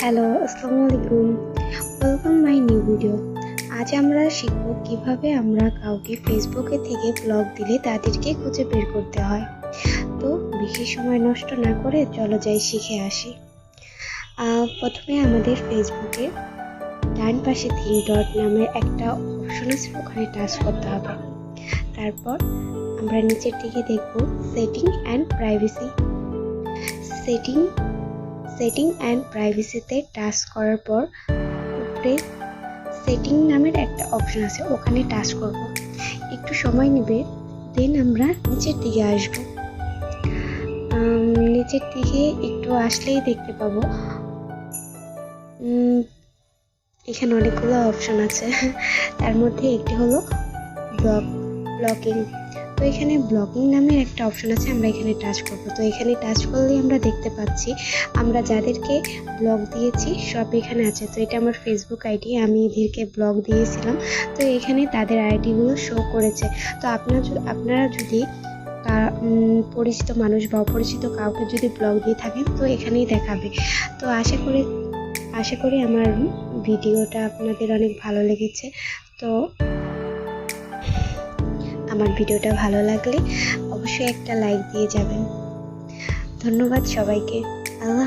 Hello, আসসালামু আলাইকুম। Welcome my new video আজ আমরা শিখব কীভাবে আমরা কাউকে ফেসবুকে থেকে ব্লগ দিলে তাদেরকে খুঁজে বের করতে হয়। তো বেশি সময় নষ্ট না করে চলো যাই শিখে আসি। প্রথমে আমাদের ফেসবুকে ডান পাশে থ্রি ডট নামের একটা অপশন আছে, ওখানে টাচ করতে হবে। তারপর আমরা নিচের দিকে দেখব setting and privacy setting setting and প্রাইভেসিতে touch করার পর উপরে সেটিং নামের একটা অপশন আছে, ওখানে টাচ করব। একটু সময় নেবে দেন আমরা নিচের দিকে আসব। নিচের দিকে একটু আসলেই দেখতে পাবো। এখানে অনেকগুলো অপশন আছে। তার মধ্যে একটি হলো ব্লগ ব্লগিং তো এখানে ব্লগিং নামের একটা অপশন আছে, আমরা এখানে টাচ করব। তো এখানে টাচ করলেই আমরা দেখতে পাচ্ছি, আমরা যাদেরকে ব্লগ দিয়েছি, সব এখানে আছে। তো এটা আমার ফেসবুক আইডি আমি এদেরকে ব্লগ দিয়েছিলাম। তো এখানে তাদের আইডিগুলো শো করেছে। তো আপনার আপনারা যদি পরিচিত মানুষ বা অপরিচিত কাউকে যদি ব্লগ দিয়ে থাকেন, তো এখানেই দেখাবে। তো আশা করি আশা করি আমার ভিডিওটা আপনাদের অনেক ভালো লেগেছে। তো আমার ভিডিওটা ভালো লাগলে অবশ্যই একটা লাইক দিয়ে যাবেন ধন্যবাদ সবাইকে আল্লাহ।